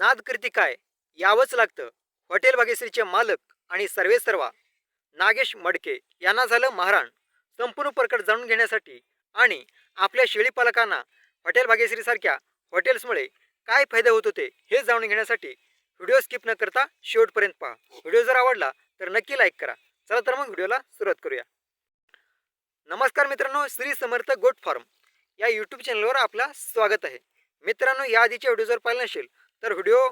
नाद करती काय? यावंच लागतं. हॉटेल भाग्यश्रीचे मालक आणि सर्वेसर्वा नागेश मडके यांना झालं महाराण. संपूर्ण प्रकट जाणून घेण्यासाठी आणि आपल्या शेळीपालकांना हॉटेल भाग्यश्रीसारख्या हॉटेल्समुळे काय फायदे होत होते हे जाणून घेण्यासाठी व्हिडिओ स्किप न करता शेवटपर्यंत पहा. व्हिडिओ जर आवडला तर नक्की लाईक करा. चला तर मग व्हिडिओला सुरुवात करूया. नमस्कार मित्रांनो श्री समर्थ गोट फार्म या यूट्यूब चॅनलवर आपला स्वागत आहे. मित्रांनो या आधीच्या व्हिडिओ जर पाहिला नसेल तर व्हिडिओ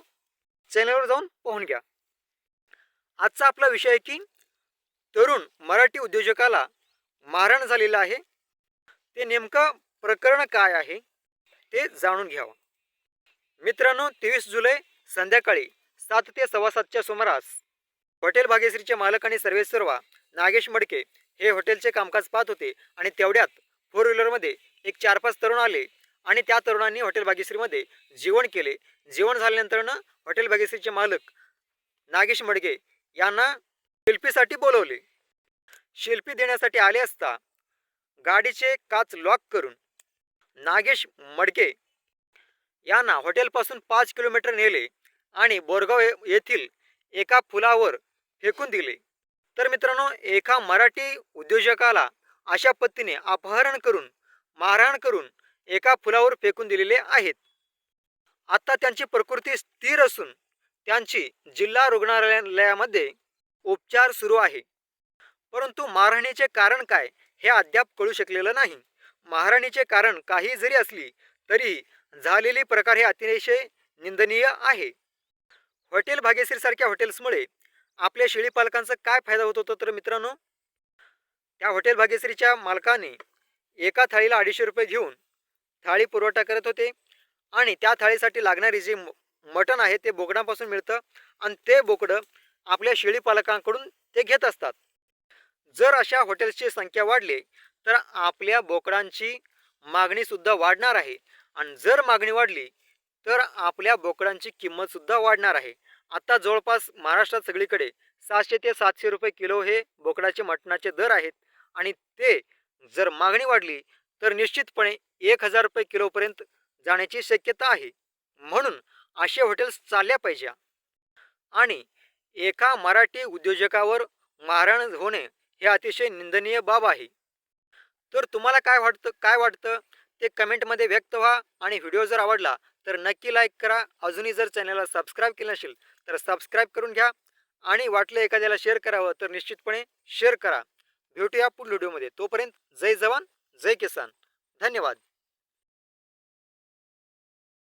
चॅनलवर जाऊन पाहून घ्या. आजचा आपला विषय आहे की तरुण मराठी उद्योजकाला मारहाण झालेलं आहे. ते नेमकं प्रकरण काय आहे ते जाणून घ्यावं. मित्रांनो तेवीस जुलै संध्याकाळी सात ते सव्वा सातच्या सुमारास हॉटेल भाग्यश्रीचे मालक आणि सर्वेसर्वा नागेश मडके हे हॉटेलचे कामकाज पाहत होते आणि तेवढ्यात फोर व्हीलरमध्ये एक चार पाच तरुण आले. आणि त्या तरुणांनी हॉटेल भाग्यश्रीमध्ये जेवण केले. जेवण झाल्यानंतरनं हॉटेल भाग्यश्रीचे मालक नागेश मडगे यांना शिल्पीसाठी बोलवले. शिल्पी देण्यासाठी आले असता गाडीचे काच लॉक करून नागेश मडके यांना हॉटेलपासून पाच किलोमीटर नेले आणि बोरगाव येथील एका पुलावर फेकून दिले. तर मित्रांनो एका मराठी उद्योजकाला अशा पद्धतीने अपहरण करून मारहाण करून एका फुलावर फेकून दिलेले आहेत. आता त्यांची प्रकृती स्थिर असून त्यांची जिल्हा रुग्णालयामध्ये उपचार सुरू आहे. परंतु मारहाणीचे कारण काय हे अद्याप कळू शकलेलं नाही. मारहाणीचे कारण काही जरी असली तरी झालेली प्रकार हे अतिशय निंदनीय आहे. हॉटेल भाग्यश्रीसारख्या हॉटेल्समुळे आपल्या शेळीपालकांचा काय फायदा होत होता तर मित्रांनो? त्या हॉटेल भाग्यश्रीच्या मालकाने एका थाळीला अडीचशे रुपये घेऊन थाळी पुरवठा करत होते. आणि त्या थाळीसाठी लागणारी जी मटण आहे ते बोकडापासून मिळतं. आणि ते बोकडं आपल्या शेळीपालकांकडून ते घेत असतात. जर अशा हॉटेल्सची संख्या वाढली तर आपल्या बोकडांची मागणीसुद्धा वाढणार आहे. आणि जर मागणी वाढली तर आपल्या बोकडांची किंमतसुद्धा वाढणार आहे. आता जवळपास महाराष्ट्रात सगळीकडे सातशे ते सातशे रुपये किलो हे बोकडाचे मटणाचे दर आहेत. आणि ते जर मागणी वाढली तर निश्चितपणे एक हजार रुपये किलोपर्यंत जाण्याची शक्यता आहे. म्हणून असे हॉटेल्स चालल्या पाहिजे. आणि एका मराठी उद्योजकावर मारहाण होणे हे अतिशय निंदनीय बाब आहे. तर तुम्हाला काय वाटतं काय वाटतं? ते कमेंटमध्ये व्यक्त व्हा आणि व्हिडिओ जर आवडला तर नक्की लाईक करा. अजूनही जर चॅनलला सबस्क्राईब केलं नसेल तर सबस्क्राईब करून घ्या. आणि वाटलं एखाद्याला शेअर करावं तर निश्चितपणे शेअर करा. भेटूया पुढील व्हिडिओमध्ये. तोपर्यंत जय जवान. जय किसान. धन्यवाद.